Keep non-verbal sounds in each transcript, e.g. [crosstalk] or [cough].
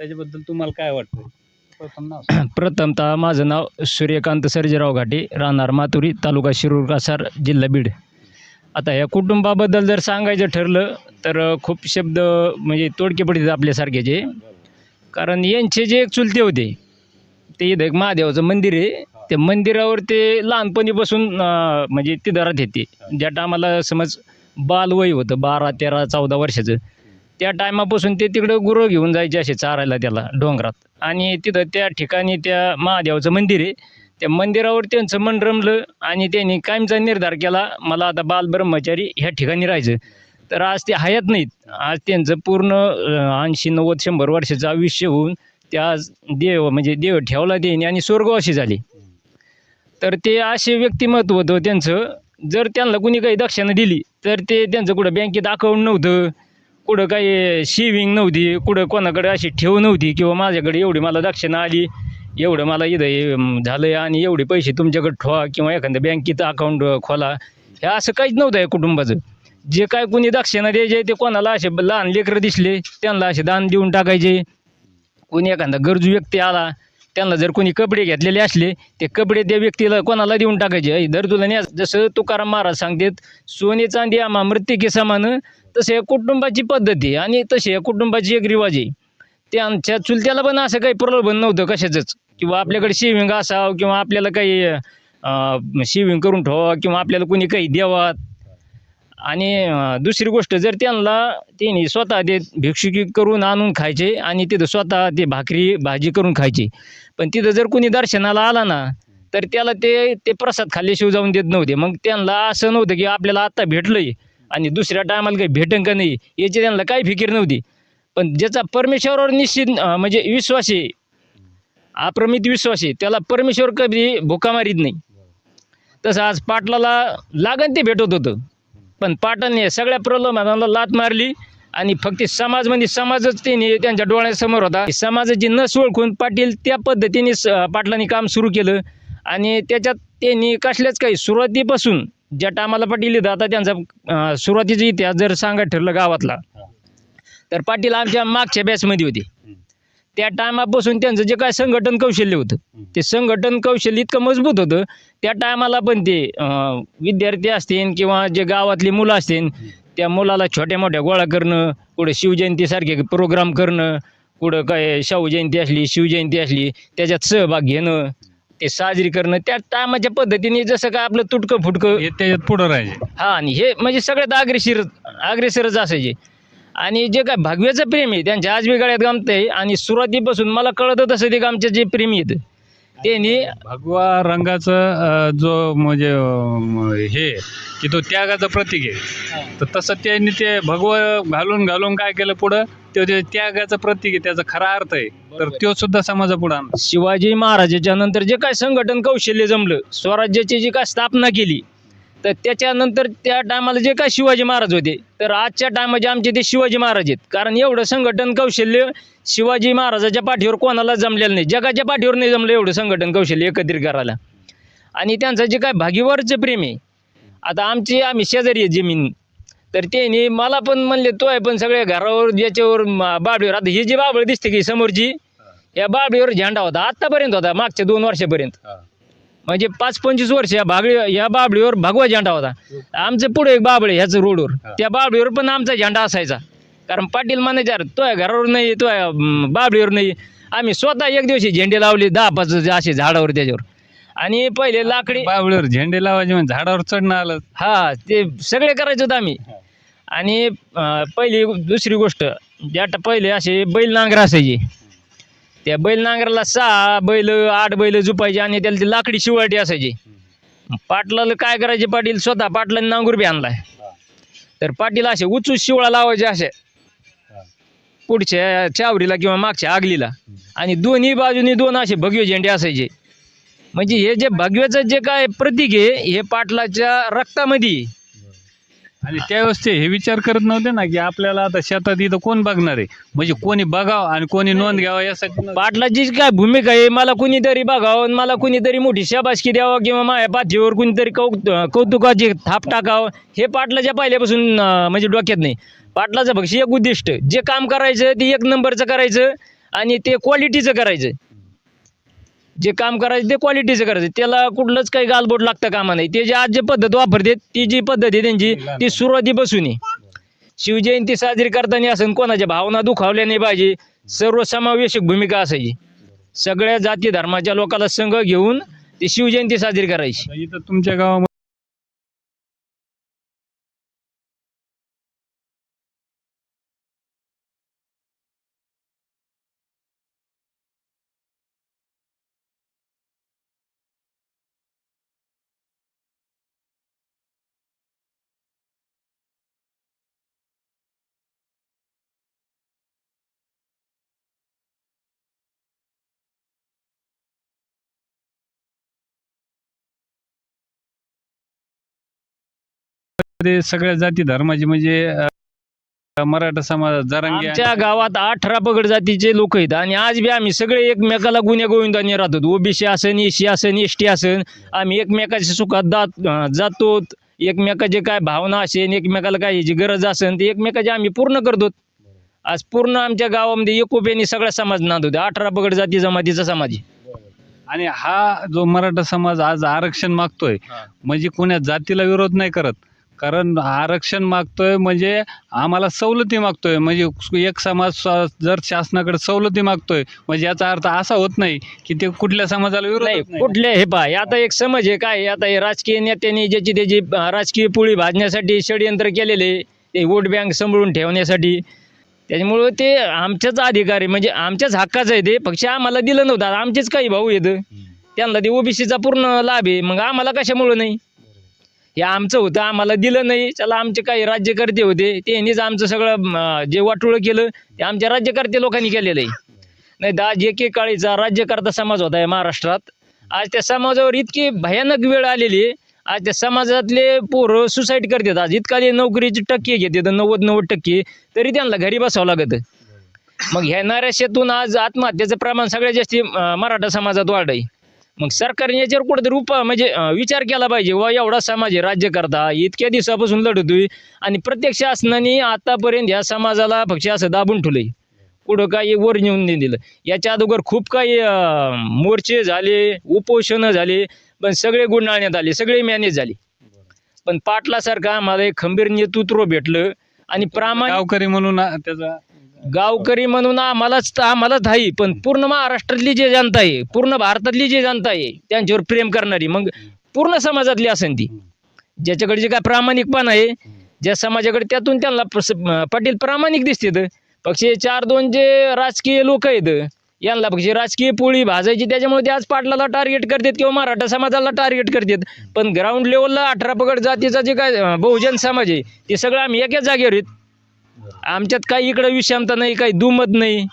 त्याच्याबद्दल तुम्हाला काय वाटतं प्रथम नाव सांगा. [clears throat] प्रथमतः माझं नाव सूर्यकांत सर्जेराव घाटे राहणार मातुरी तालुका शिरूर कासार जिल्हा बीड. आता या कुटुंबाबद्दल जर सांगायचं ठरलं तर खूप शब्द म्हणजे तोडके पडतात जे कारण यांचे जे एक चुलते होते ते इथं एक महादेवाचं मंदिर आहे. त्या मंदिरावर ते लहानपणीपासून अ, म्हणजे तिथं राहत येते ज्या टायमाला समज बालवय होतं बारा तेरा चौदा वर्षाचं त्या टायमापासून ते तिकडं गुरं घेऊन जायचे असे चारायला त्याला डोंगरात. आणि तिथं त्या ठिकाणी त्या महादेवाचं मंदिर आहे. त्या मंदिरावर त्यांचं मन रमलं आणि त्यांनी कायमचा निर्धार केला मला आता बाल ब्रह्मचारी ह्या ठिकाणी राहायचं तर आज ते हयात नाहीत. आज त्यांचं पूर्ण ऐंशी नव्वद शंभर वर्षाचं आयुष्य होऊन ते आज देव म्हणजे देव ठेवला देणे आणि स्वर्गवासी झाले. तर ते असे व्यक्तिमत्व होतं त्यांचं. जर त्यांना कुणी काही दक्षिणा दिली तर ते त्यांचं कुठं बँकेत अकाउंट नव्हतं. कुठं काही शेविंग नव्हती कुठं कोणाकडे अशी ठेव नव्हती किंवा माझ्याकडे एवढी मला दक्षिणा आली एवढं मला इथं हे, अं, झालं आणि एवढे पैसे तुमच्याकडे ठेवा किंवा एखाद्या बँकेत अकाउंट खोला. हे असं काहीच नव्हतं या कुटुंबाचं. जे काय कुणी दक्षिणा द्यायचे ते कोणाला असे लहान लेकरं दिसले त्यांना असे दान देऊन टाकायचे. कोणी एखादा गरजू व्यक्ती आला त्यांना जर कोणी कपडे घेतलेले असले ते कपडे त्या व्यक्तीला कोणाला देऊन टाकायचे? दर तुला न्या जसं तुकाराम महाराज सांगतात सोने चांदी आम्हा मृत्यू समान तसं या कुटुंबाची पद्धत आहे आणि तशी या कुटुंबाची एक रिवाज आहे. त्यांच्या चुलत्याला पण असं काही प्रलोभन नव्हतं कशाचंच. किंवा आपल्याकडे शेविंग असावं किंवा आपल्याला काही शेविंग करून ठेवा किंवा आपल्याला कोणी काही द्यावा. आणि दुसरी गोष्ट जर त्यांना त्यांनी स्वतः ते भिक्षुकी करून आणून खायचे आणि तिथं स्वतः ते भाकरी भाजी करून खायचे. पण तिथं जर कोणी दर्शनाला आला ना तर त्याला ते ते प्रसाद खाल्ल्याशिवाय जाऊन देत नव्हते. मग त्यांना असं नव्हतं की आपल्याला आत्ता भेटलंय. आणि दुसऱ्या टायमाला काही भेटन का नाही याची त्यांना काही फिकीर नव्हती. पण ज्याचा परमेश्वरावर निश्चित म्हणजे विश्वास आहे अप्रमित विश्वास आहे त्याला परमेश्वर कधी भुका मारीत नाही. तसं आज पाटलाला लागण ते भेटत होतं. पण पाटाने सगळ्या प्रलोभनाला लात मारली आणि फक्त समाज म्हणजे समाजच त्यांनी त्यांच्या डोळ्यासमोर होता. समाजाची नस ओळखून पाटील त्या पद्धतीने स- पाटलांनी काम सुरू केलं. आणि त्याच्यात त्यांनी कसल्याच काही सुरुवातीपासून ज्या टायमाला पाटील येतं आता त्यांचा सुरुवातीचा इतिहास जर सांगत ठरलं गावातला तर पाटील आमच्या मागच्या बॅचमध्ये होते. त्या टायमापासून त्यांचं जे काय संघटन कौशल्य होतं ते संघटन कौशल्य इतकं मजबूत होतं त्या टायमाला पण ते विद्यार्थी असतील किंवा जे गावातली मुलं असतील त्या मुलाला छोट्या मोठ्या गोळा करणं कुठं शिवजयंतीसारखे प्रोग्राम करणं कुठं काय शाहू जयंती असली शिवजयंती असली त्याच्यात सहभाग घेणं ते साजरी करणं त्या टायमाच्या पद्धतीने जसं काय आपलं तुटकं फुटकं हे त्याच्यात पुढं राहायचे. हा आणि हे म्हणजे सगळ्यात अग्रेसिर अग्रेसरच असायचे. आणि जे काय भगव्याचं प्रेम आहे त्यांच्या आजबी गळ्यात गमत आहे आणि सुरुवातीपासून मला कळत तसं ते आमचे जे प्रेमी आहेत. त्यांनी भगवा रंगाचं अं, जो म्हणजे अं, हे की तो त्यागाचं प्रतीक आहे. तर तसं त्यांनी ते भगवं घालून घालून काय केलं पुढं? ते ते त्यागाचं प्रतीक आहे त्याचा खरा अर्थ आहे. तर तो सुद्धा समाजापुढं आणला. शिवाजी महाराजाच्या नंतर जे काय संघटन कौशल्य जमलं स्वराज्याची जी काय स्थापना केली तर त्याच्यानंतर त्या टायमाला जे काय शिवाजी महाराज होते तर आजच्या टायमाचे आमचे ते शिवाजी महाराज आहेत. कारण एवढं संघटन कौशल्य शिवाजी महाराजाच्या पाठीवर कोणाला जमलेलं नाही. जगाच्या पाठीवर नाही जमलं एवढं संघटन कौशल्य एकत्रित करायला. आणि त्यांचं जे काय भागीवरचं प्रेम आहे आता आमची आम्ही शेजारी आहे जमीन. तर त्यांनी मला पण म्हणले तो आहे पण सगळ्या घरावर ज्याच्यावर म- बाबडीवर आता ही जी बाबळ दिसते की समोरची या बाबडीवर झेंडा होता. आत्तापर्यंत होता मागच्या दोन वर्षापर्यंत. म्हणजे पाच पंचवीस वर्ष या बागडी या बाबडीवर भगवा झेंडा होता. आमचं पुढे एक बाबळ ह्याच रोडवर. त्या बाबडीवर पण आमचा झेंडा असायचा. कारण पाटील म्हणायचे तो आहे घरावर नाही तो बाबडीवर नाही. आम्ही स्वतः एक दिवशी झेंडे लावले दहा पाच असे झाडावर त्याच्यावर. आणि पहिले लाकडी बाबळीवर झेंडे लावायचे म्हणजे झाडावर चढणं आलं. हा ते सगळे करायचं होतं आम्ही. आणि पहिली दुसरी गोष्ट ज्या पहिले असे बैल नांगर असायचे. त्या बैल नांगराला सहा बैल आठ बैल झुपायचे आणि त्याला ती लाकडी शिवाटी असायची. पाटलाला काय करायचे पाटील? स्वतः पाटलाने नांगूर बी आणलाय. तर पाटील असे उचू शिवळा लावायचे असे. पुढच्या चावरीला किंवा मागच्या आगलीला. आणि दोन्ही बाजूनी दोन असे भगवे झेंडे असायचे. म्हणजे हे जे भगव्याचं जे काय प्रतीक आहे हे पाटलाच्या रक्तामध्ये आणि त्यावेळेस ते हे विचार करत नव्हते ना की आपल्याला आता शेतात इथं कोण बघणार आहे? म्हणजे कोणी बघावं आणि कोणी नोंद घ्यावं यासाठी नव्हतं. पाटलाची जी काय भूमिका आहे मला कुणीतरी बघावं आणि मला कुणीतरी मोठी शाबासकी द्यावं किंवा माझ्या पाठीवर कुणीतरी कौ कौतुकाची थाप टाकावं हे पाटलाच्या पहिल्यापासून अं, म्हणजे डोक्यात नाही. पाटलाचं भक्ष एक उद्दिष्ट जे काम करायचं ते एक नंबरचं करायचं आणि ते क्वालिटीचं करायचं. जे काम करायचं ते क्वालिटीचं करायचं. त्याला कुठलंच काही गालबोट लागतं कामा नाही. ते जे आज जे पद्धत वापरतात ती जी पद्धत आहे त्यांची ती सुरुवातीपासून आहे. शिवजयंती साजरी करताना असं कोणाच्या भावना दुखावल्या नाही पाहिजे. सर्वसमावेशक भूमिका असायची. सगळ्या जाती धर्माच्या लोकांना संघ घेऊन ती शिवजयंती साजरी करायची. तुमच्या गावामध्ये ते सगळ्या जाती धर्माची म्हणजे अं, मराठा समाज जरांगे आमच्या गावात अठरा पगड जातीचे लोक आहेत आणि आज बी आम्ही सगळे एकमेकाला गुन्ह्या गोविंदाने राहतो. ओबीसी असन एसी असन एस टी असन. आम्ही एकमेकाच्या सुखात दात अं, जातो. एकमेकाचे काय भावना असेल एकमेकाला काय जी गरज असेल ते एकमेकाचे आम्ही पूर्ण करतो. आज पूर्ण आमच्या गावामध्ये एकोप्याने सगळा समाज नांदवतो अठरा पगड जाती जमातीचा समाज आहे. आणि हा जो मराठा समाज आज आरक्षण मागतोय म्हणजे कोण्या जातीला विरोध नाही करत. कारण आरक्षण मागतोय म्हणजे आम्हाला सवलती मागतोय. म्हणजे एक समाज जर शासनाकडे सवलती मागतोय म्हणजे याचा अर्थ असा होत नाही की ते कुठल्या समाजाला विरोध नाही नाही. कुठले हे हे आता एक समज आहे काय आता हे राजकीय नेत्यांनी ज्याची त्याची अं, राजकीय पोळी भाजण्यासाठी षडयंत्र केलेले ते वोट बँक सांभाळून ठेवण्यासाठी. त्याच्यामुळं ते आमच्याच अधिकार आहे म्हणजे आमच्याच हक्काचं आहे ते पक्ष आम्हाला दिलं नव्हतं. आता आमचेच काही भाऊ येतं त्यांना ते ओबीसीचा पूर्ण लाभ आहे. मग आम्हाला कशामुळं नाही? हे आमचं होतं आम्हाला दिलं नाही. चला आमचे काही राज्यकर्ते होते त्यांनीच आमचं सगळं जे वाटोळं केलं ते आमच्या राज्यकर्ते लोकांनी केलेलं आहे. नाही दा आज एकेकाळीचा राज्यकर्ता समाज होता आहे महाराष्ट्रात. आज त्या समाजावर इतकी भयानक वेळ आलेली आहे. आज त्या समाजातले पोरं सुसाईड करतात. आज इतकाली नोकरीची टक्के घेतात नव्वद नव्वद टक्के तरी त्यांना घरी बसावं लागतं. मग ह्या नैराश्यातून आज आत्महत्येचं प्रमाण सगळ्यात जास्ती मराठा समाजात वाढ आहे मग सरकारने याच्यावर कुठेतरी उपाय म्हणजे विचार केला पाहिजे. वा एवढा समाज आहे राज्यकर्ता इतक्या दिवसापासून लढतोय. आणि प्रत्येक शासनाने आतापर्यंत ह्या समाजाला पक्ष असं दाबून ठेवलंय. कुठं काही वर नेऊन नाही दिलं. याच्या अगोदर खूप काही मोर्चे झाले उपोषणं झाले पण सगळे गुंडाळण्यात आले सगळे मॅनेज झाले. पण पाटलासारखा आम्हाला एक खंबीर नेतृत्व भेटलं आणि प्रामाणिक गावकरी म्हणून त्याचा गावकरी म्हणून आम्हालाच आम्हालाच आहे पण पूर्ण महाराष्ट्रातली जे जनता आहे पूर्ण भारतातली जी जनता आहे त्यांच्यावर प्रेम करणारी मग पूर्ण समाजातली असेल ती ज्याच्याकडे जे काय प्रामाणिकपण आहे ज्या समाजाकडे त्यातून त्यांना पाटील प्रामाणिक दिसतेत पक्ष चार दोन जे राजकीय लोक आहेत यांना पक्षी राजकीय पोळी भाजायची त्याच्यामुळे ते आज पाटलाला टार्गेट करतात किंवा मराठा समाजाला टार्गेट करतात. पण ग्राउंड लेवलला अठरा पगड जातीचा जे काय बहुजन समाज आहे ते सगळं आम्ही एकाच जागेवर आहेत. आमच्यात काही इकडं विषमता नाही काही दुमत नाही.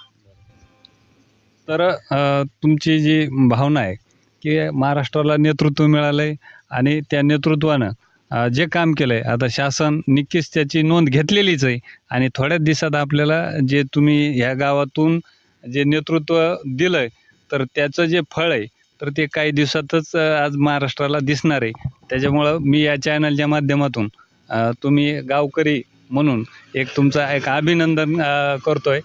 तर अ, तुमची जी भावना आहे की महाराष्ट्राला नेतृत्व मिळालं आहे आणि त्या नेतृत्वानं अ, जे काम केलं आहे आता शासन नक्कीच त्याची नोंद घेतलेलीच आहे आणि थोड्याच दिवसात आपल्याला जे तुम्ही ह्या गावातून जे नेतृत्व दिलं आहे तर त्याचं जे फळ आहे तर ते काही दिवसातच अ, आज महाराष्ट्राला दिसणार आहे. त्याच्यामुळं मी या चॅनलच्या माध्यमातून अ, तुम्ही गावकरी म्हणून एक तुमचा एक अभिनंदन करतो करतोय.